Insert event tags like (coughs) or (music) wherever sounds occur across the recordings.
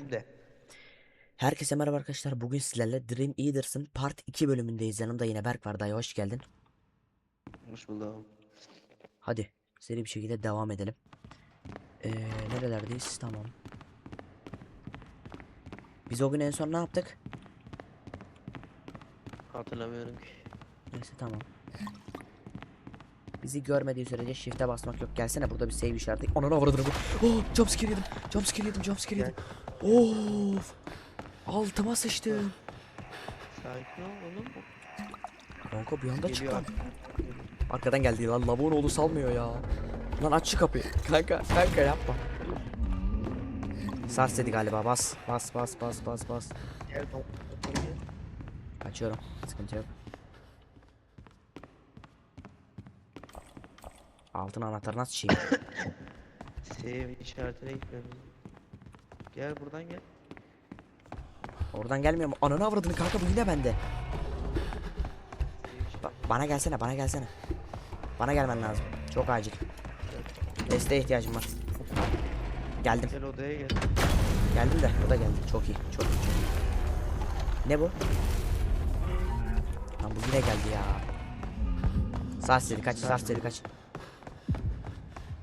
de. Herkese merhaba arkadaşlar. Bugün sizlerle Dream Eaters'ın Part 2 bölümündeyiz. Yanımda yine Berk var. Dayı hoş geldin. Hoş buldum. Hadi seri bir şekilde devam edelim. Ee, nerelerdeyiz? Tamam. Biz o gün en son ne yaptık? Hatırlamıyorum ki. Neyse tamam. Bizi görmediği sürece shift'e basmak yok. Gelsene burada bir save işareti. Ananı avradını bu. Oh, jumpscare yedim. Jumpscare yedim. Jumpscare yedim. Of. Altıma sıçtım. Sakin ol oğlum. Kanka bir anda çıktım. Arkadan geldi lan lavuğun oğlu salmıyor ya. Lan aç şu kapıyı. Kanka kanka yapma. Sars dedi galiba bas bas bas bas bas bas. Açıyorum. Sıkıntı yok. Altın anahtarı nasıl çiğ? Save (coughs) işaretine gitmemiz. Gel buradan gel. Oradan gelmiyor mu? Ananı avradını kanka bu yine bende. Ba- bana gelsene bana gelsene. Bana gelmen lazım. Çok acil. Desteğe ihtiyacım var. Geldim. Gel odaya gel. Geldim de o da geldi. Çok iyi. Çok iyi. Çok iyi. Ne bu? Lan bu yine geldi ya. Sars dedi kaç. Sars dedi kaç.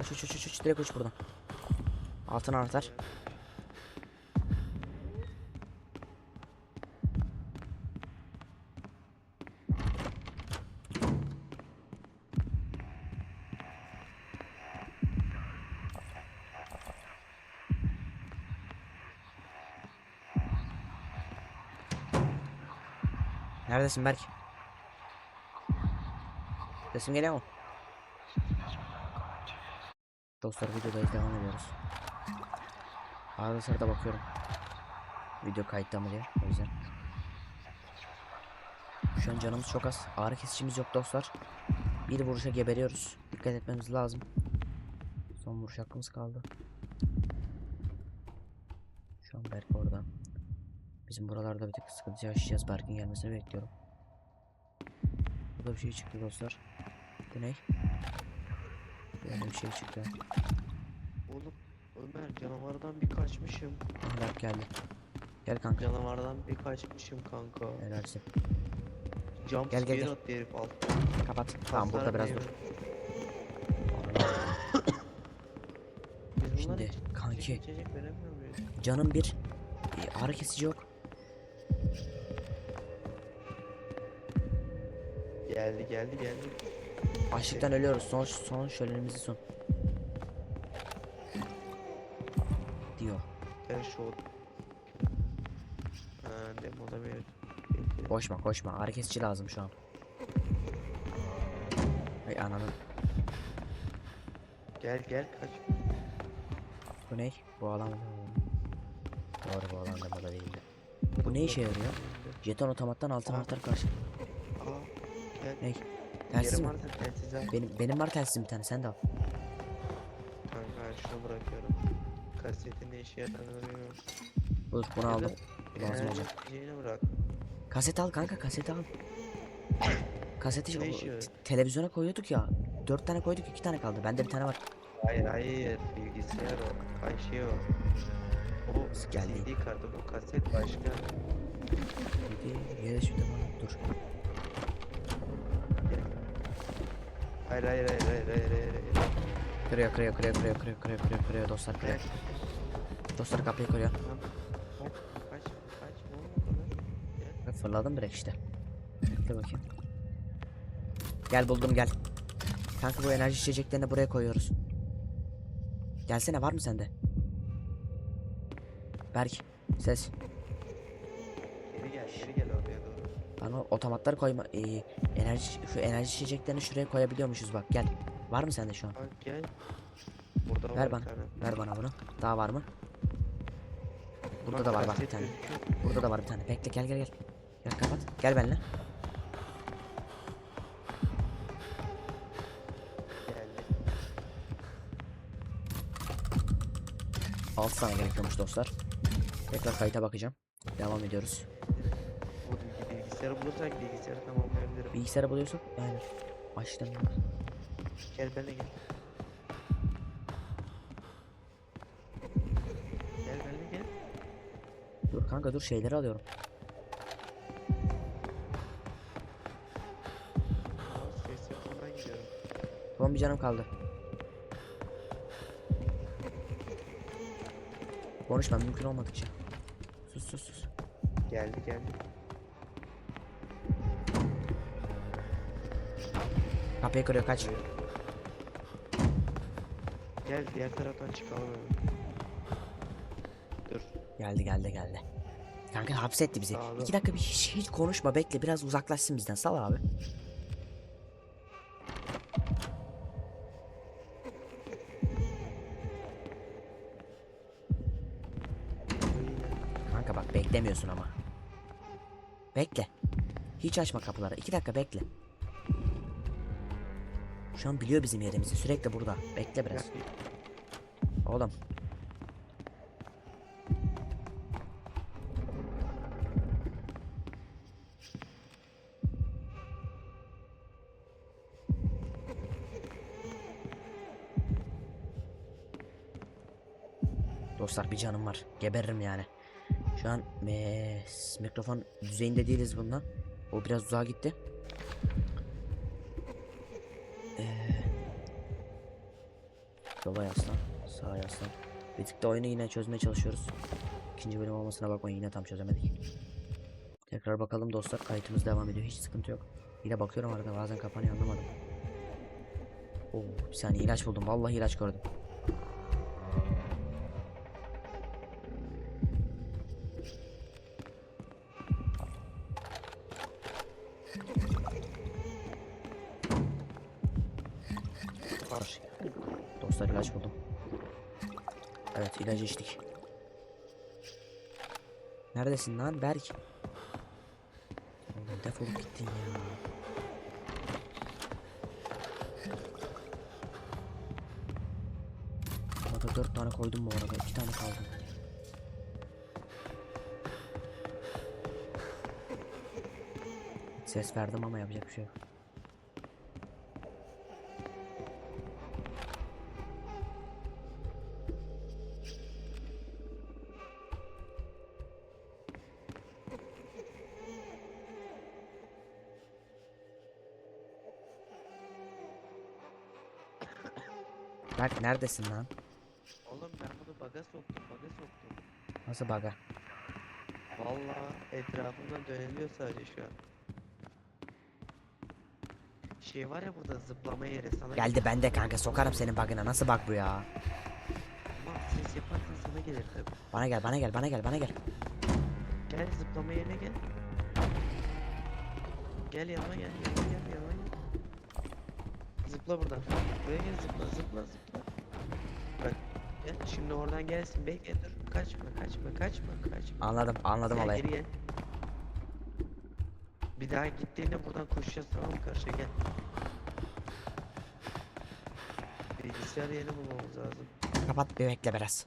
Uç uç uç uç uç. Direkt uç buradan. Altın anahtar. Neredesin Berk? Sesim geliyor mu? Dostlar videodayız devam ediyoruz. Arada sırada bakıyorum. Video kayıtta mı diye o yüzden. Şu an canımız çok az. Ağrı kesicimiz yok dostlar. Bir vuruşa geberiyoruz. Dikkat etmemiz lazım. Son vuruş hakkımız kaldı. Şu an Berk orada. Bizim buralarda bir tık sıkıntı yaşayacağız. Berk'in gelmesini bekliyorum. Burada bir şey çıktı dostlar. Bu ne? Bir şey çıktı. Oğlum Ömer canavardan bir kaçmışım. Berk geldi. Gel kanka. Canavardan bir kaçmışım kanka. Helalsin. Jump Gel, gel, gel. attı herif alt. Kapat. Tamam burada biraz dur. Şimdi kanki canım bir e, ağrı kesici yok. Geldi geldi geldi. Açlıktan ölüyoruz. Son son şölenimizi son. Diyor. Gel şu Ha demoda bir. Koşma koşma. Kesici lazım şu an. Ay ananı. Gel gel kaç. Bu ne? Bu alan Doğru bu alan da burada değildi. Bu ne işe yarıyor? Jeton otomattan altın anahtar karşı. Ne? Telsiz Yerim mi? varsa telsiz al. Benim benim var telsiz bir tane sen de al. Kanka şunu bırakıyorum. Kasetin ne işe yaradığını bilmiyorum. Bunu Ya da aldım. Lazım olacak. bırak. Kaset al kanka kaseti al. Kaseti Ne televizyona koyuyorduk ya. Dört tane koyduk iki tane kaldı. Bende bir tane var. Hayır hayır bilgisayar o. Ay şey o. O Geldi. CD kartı bu kaset başka. Hadi yere şu bana dur. Hayır hayır hayır hayır hayır hayır. hayır. Kırıyor kırıyor kırıyor kırıyor kırıyor kırıyor kırıyor kırıyor dostlar kırıyor. Gel. Dostlar kapıyı kırıyor. Kaç kaç oldu lan? Gel. Fırladım direkt işte. Bekle bakayım. Gel buldum gel. Kanka bu enerji içeceklerini buraya koyuyoruz. Gelsene var mı sende? Berk ses. Geri gel geri gel oraya doğru. Lan o otomatları koyma. ee, enerji şu enerji içeceklerini şuraya koyabiliyormuşuz bak gel. Var mı sende şu an? Gel. Burada var Ver bir bana. tane. Ver bana bunu. Daha var mı? Burada Bak, da var bak bir tane. Burada da var bir tane. Bekle gel gel gel. Gel kapat. Gel benimle. 6 tane gerekiyormuş dostlar. Tekrar kayıta bakacağım. Devam ediyoruz. Bilgisayarı bulursak bilgisayarı tamamlayabilirim. Bilgisayarı buluyorsak yani baştan Gel benimle gel. Gel benimle gel. Dur kanka dur şeyleri alıyorum. Ses yapımdan gidiyorum. Son bir canım kaldı. Konuşma mümkün olmadıkça. Sus sus sus. Geldi geldi. Kapıyı kırıyor kaç. Gel diğer taraftan çıkalım. Dur. Geldi geldi geldi. Kanka hapsetti bizi. Sağ. İki dakika bir hiç, hiç konuşma bekle biraz uzaklaşsın bizden sal abi. Kanka bak beklemiyorsun ama. Bekle. Hiç açma kapıları. İki dakika bekle. Şu an biliyor bizim yerimizi. Sürekli burada. Bekle biraz. Oğlum. Dostlar bir canım var. Geberirim yani. Şu an eee, mikrofon düzeyinde değiliz bununla. O biraz uzağa gitti. Yaslan. Bir tık da oyunu yine çözmeye çalışıyoruz. İkinci bölüm olmasına bakmayın yine tam çözemedik. Tekrar bakalım dostlar kayıtımız devam ediyor hiç sıkıntı yok. Yine bakıyorum arada bazen kapanıyor anlamadım. Oo, bir saniye ilaç buldum vallahi ilaç gördüm. Neredesin lan Berk? Oğlum defolup gittin ya. Arada dört tane koydum bu arada. iki tane kaldı. Ses verdim ama yapacak bir şey yok. Neredesin lan? Oğlum ben bunu baga soktum baga soktum. Nasıl baga? Vallahi etrafımdan döneliyor sadece şu an. Şey var ya burada zıplama yeri sana Geldi bende kanka sokarım senin bug'ına nasıl bug bu ya? Ama ses yaparsan sana gelir tabi. Bana gel bana gel bana gel bana gel. Gel zıplama yerine gel. Gel yanıma gel yanıma gel yanıma gel. Zıpla buradan. Buraya gel zıpla zıpla zıpla. Bak gel şimdi oradan gelsin bekle dur. Kaçma kaçma kaçma kaçma. Anladım anladım Gel, olayı. geri gel. Bir daha gittiğinde buradan koşacağız tamam mı karşıya gel. Bilgisayar yeni bulmamız lazım. Kapat bir bekle biraz.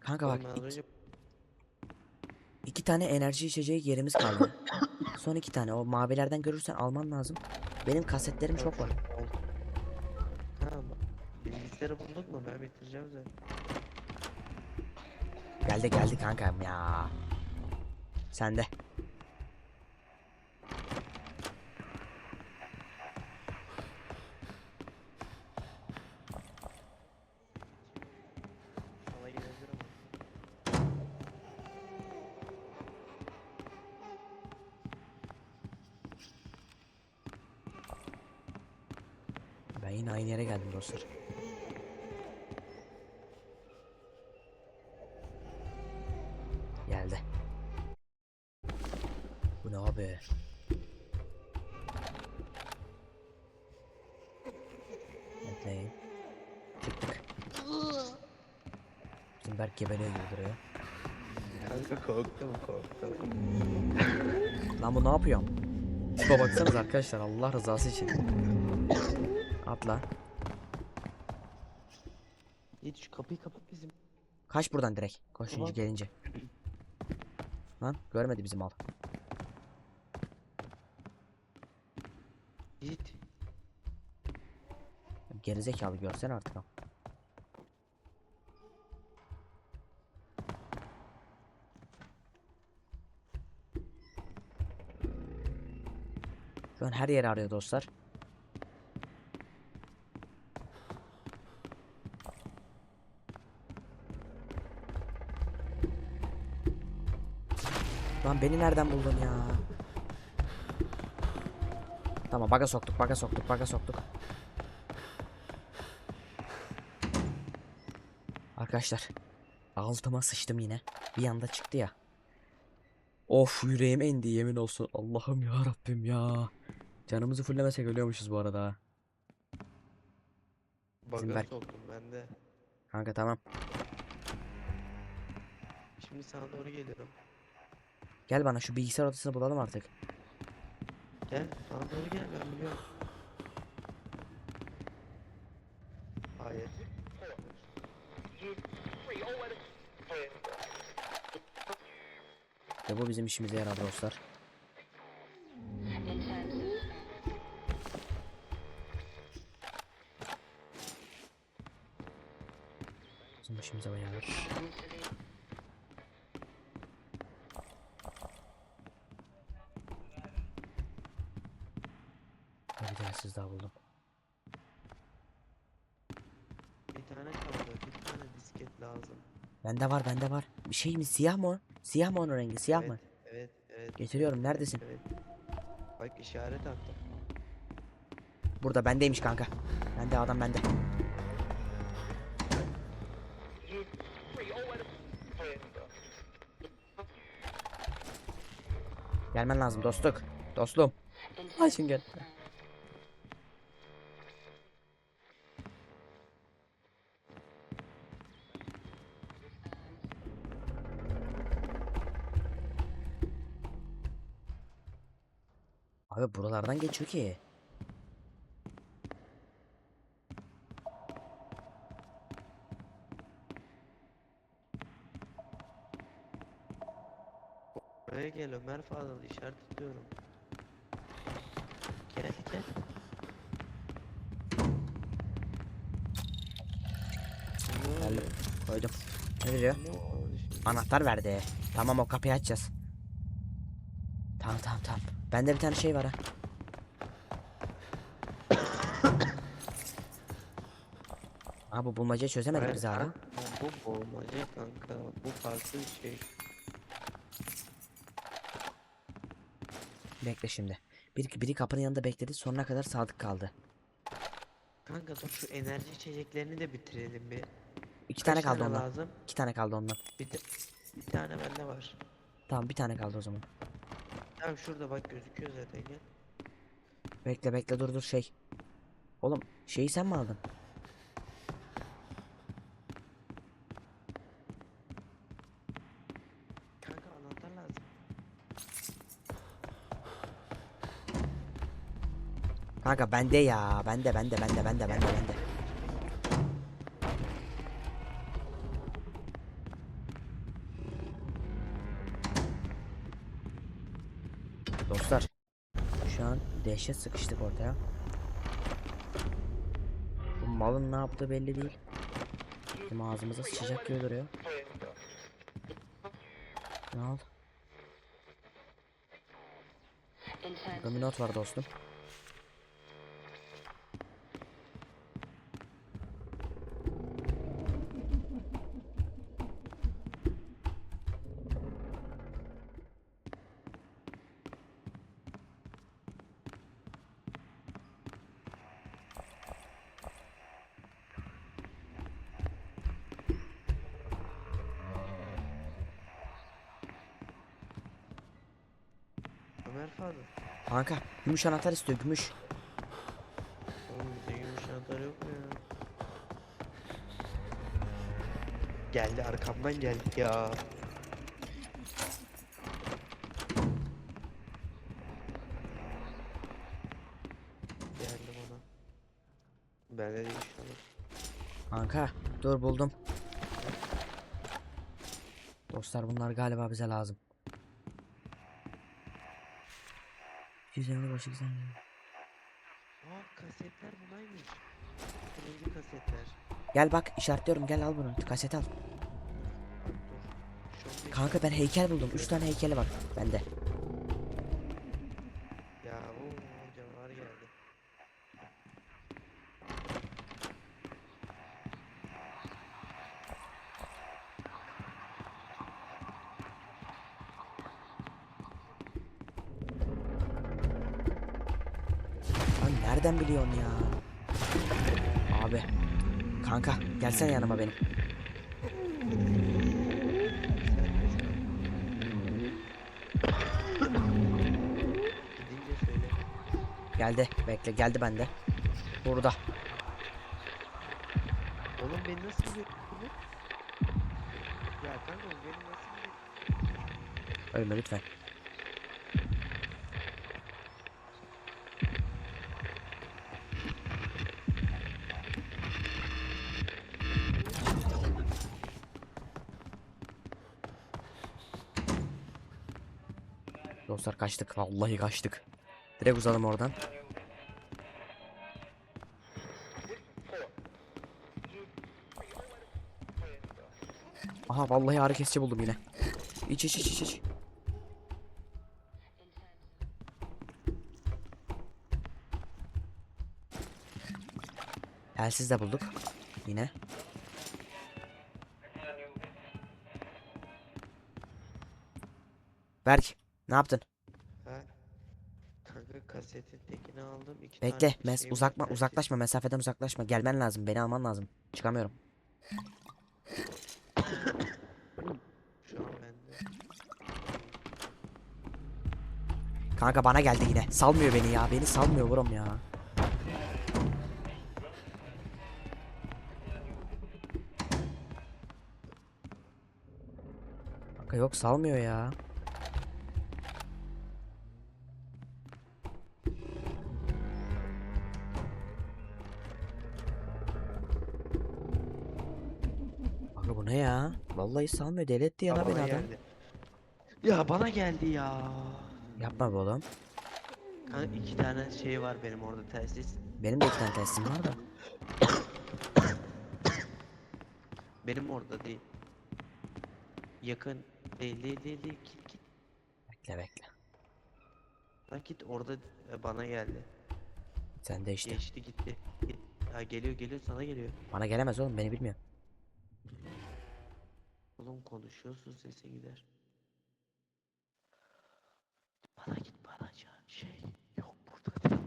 Kanka bak iki, önce iki tane enerji içeceği yerimiz kaldı. (coughs) Son iki tane o mavilerden görürsen alman lazım. Benim kasetlerim çok var. Bitireceğim zaten. Geldi geldi kankam ya. Sende. Ben yine aynı yere geldim dostlar. Korktum korktum. Lan bu ne yapıyor? Tipe baksanız arkadaşlar Allah rızası için. Atla. Yiğit şu kapıyı kapat bizim. Kaç buradan direkt. Koşunca gelince. Lan görmedi bizim mal. Yiğit. Gerizekalı görsen artık am. An her yeri arıyor dostlar. Lan beni nereden buldun ya? Tamam baga soktuk baga soktuk baga soktuk. Arkadaşlar altıma sıçtım yine. Bir anda çıktı ya. Of yüreğime indi yemin olsun. Allah'ım ya Rabbim ya. Canımızı fullemesek ölüyormuşuz bu arada. ha. Baga Berk- soktum ben de. Kanka tamam. Şimdi sana doğru geliyorum. Gel bana şu bilgisayar odasını bulalım artık. Gel sana doğru gel ben biliyorum. Hayır. Ve bu bizim işimize yarar dostlar. Bizim işimize yarar. Bir telsiz daha buldum. Bir tane kaldı. Bir tane disket lazım. Bende var bende var. Bir şey mi siyah mı o? Siyah mı onun rengi siyah mı? Evet, evet. Getiriyorum neredesin? Evet. Bak işaret attım. Burada bendeymiş kanka. Bende adam bende. Gelmen lazım dostluk. Dostum. Ayşin gel. Buralardan geçiyor ki. Buraya gel Ömer Fadıl işaret tutuyorum. Gel gel. Oluyor? Koydum. Ne veriyor? Anahtar verdi. Tamam o kapıyı açacağız. Tamam tamam tamam. Bende bir tane şey var ha. Abi bu bulmacayı çözemedik biz hala. Bu bulmaca kanka. Bu farklı bir şey. Bekle şimdi. Bir, biri kapının yanında bekledi sonuna kadar sadık kaldı. Kanka dur şu enerji içeceklerini de bitirelim bir. İki tane Kaç kaldı ondan. lazım? İki tane kaldı ondan. Bir, de, bir tane bende var. Tamam bir tane kaldı o zaman. Tamam şurada bak gözüküyor zaten gel. Bekle bekle dur dur şey. Oğlum şeyi sen mi aldın? Kanka anahtar lazım. Kanka bende ya. Bende bende bende bende bende bende. Dostlar. Şu an dehşet sıkıştık ortaya. Bu malın ne yaptığı belli değil. Bizim ağzımıza sıçacak gibi duruyor. Ne oldu? Burada bir not var dostum. Ömer Fadıl. Kanka gümüş anahtar istiyor gümüş. Oğlum bizde gümüş anahtar yok mu ya? Geldi arkamdan geldi ya. Geldim ona. Bende de inşallah. Kanka dur buldum. Dostlar bunlar galiba bize lazım. 250 başı güzel. Aa kasetler bunaymış. Turuncu kasetler. Gel bak işaretliyorum gel al bunu kaset al. Kanka ben heykel buldum. 3 tane heykeli var bende. Geldi. Bekle geldi bende. Burada. Oğlum beni nasıl biliyor bu? Ya kanka bu beni nasıl biliyor? Ölme lütfen. Dostlar kaçtık. Vallahi kaçtık. Direkt uzalım oradan. Aha vallahi ağrı kesici buldum yine. İç iç iç iç iç. Telsiz de bulduk. Yine. Berk, ne yaptın? Ha? Kanka kasetin tekini aldım. iki Bekle, mes var, uzakma uzaklaşma, mesafeden uzaklaşma. Gelmen lazım, beni alman lazım. Çıkamıyorum. Kanka bana geldi yine. Salmıyor beni ya. Beni salmıyor vurum ya. Kanka yok salmıyor ya. Vallahi salmıyor. Ya Ya la beni adam. geldi. Ya bana geldi ya. Yapma be oğlum. Kanka iki tane şey var benim orada telsiz. Benim de iki tane testim var da. Benim orada değil. Yakın değil değil değil, değil. Git git. Bekle bekle. Lan git orada e, bana geldi. Sen de işte. Geçti gitti. Git. Ya geliyor geliyor sana geliyor. Bana gelemez oğlum beni bilmiyor. Konuşuyorsun sesi gider. Bana git bana can şey yok burada değil.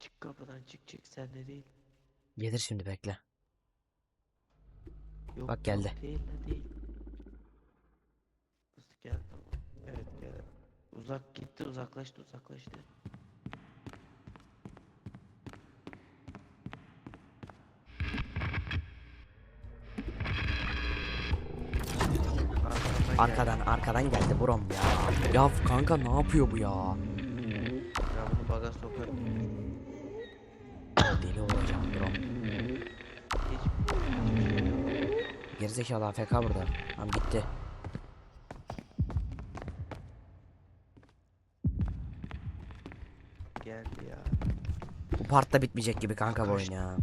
Çık kapıdan çık çık sen de değil. Gelir şimdi bekle. Yok, Bak geldi. yok değil de değil. Nasıl gel tamam. Evet gel. Uzak gitti uzaklaştı uzaklaştı. Arkadan arkadan geldi buram ya. Ya kanka ne yapıyor bu ya? Ya bunu baga sokarım. Deli olacağım buram. Gerizekalı AFK burada. Tamam gitti. Geldi ya. Bu part da bitmeyecek gibi kanka bu oyun ya.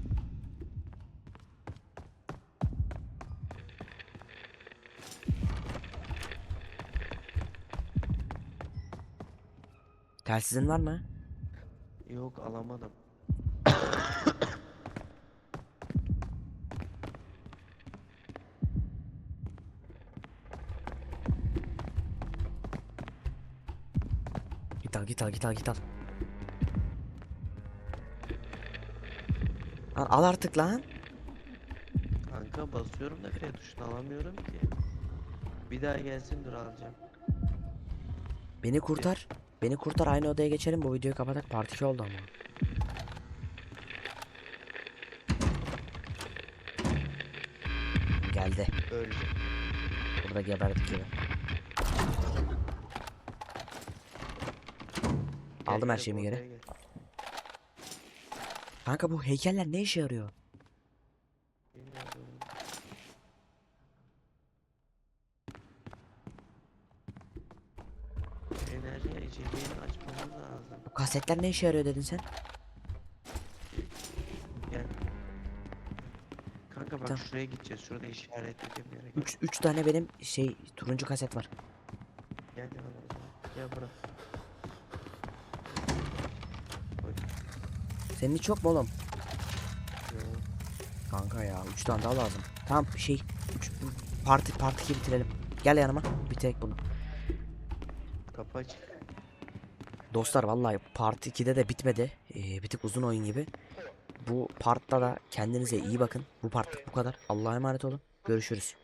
Telsizin var mı? Yok alamadım. Git al git al git al git al. Lan al artık lan. Kanka basıyorum da F tuşunu alamıyorum ki. Bir daha gelsin dur alacağım. Beni kurtar. Beni kurtar aynı odaya geçelim bu videoyu kapatak part 2 oldu ama. Geldi. Öleceğim. Burada geberdik gibi. Aldım her şeyimi geri. Kanka bu heykeller ne işe yarıyor? Bilmiyorum. Enerji içeceğini açmamız lazım. Bu kasetler ne işe yarıyor dedin sen? Kanka bak Tamam. şuraya gideceğiz. Şurada işaretlediğim yere gel. 3 3 tane benim şey turuncu kaset var. Gel yanıma. Gel bura. Senin hiç yok mu oğlum? Kanka ya 3 tane daha lazım. Tamam şey üç, parti parti 2 bitirelim. Gel yanıma bitirek bunu. Kapı açık. Dostlar vallahi part 2'de de bitmedi. Ee, bir tık uzun oyun gibi. Bu partta da kendinize iyi bakın. Bu partlık bu kadar. Allah'a emanet olun. Görüşürüz.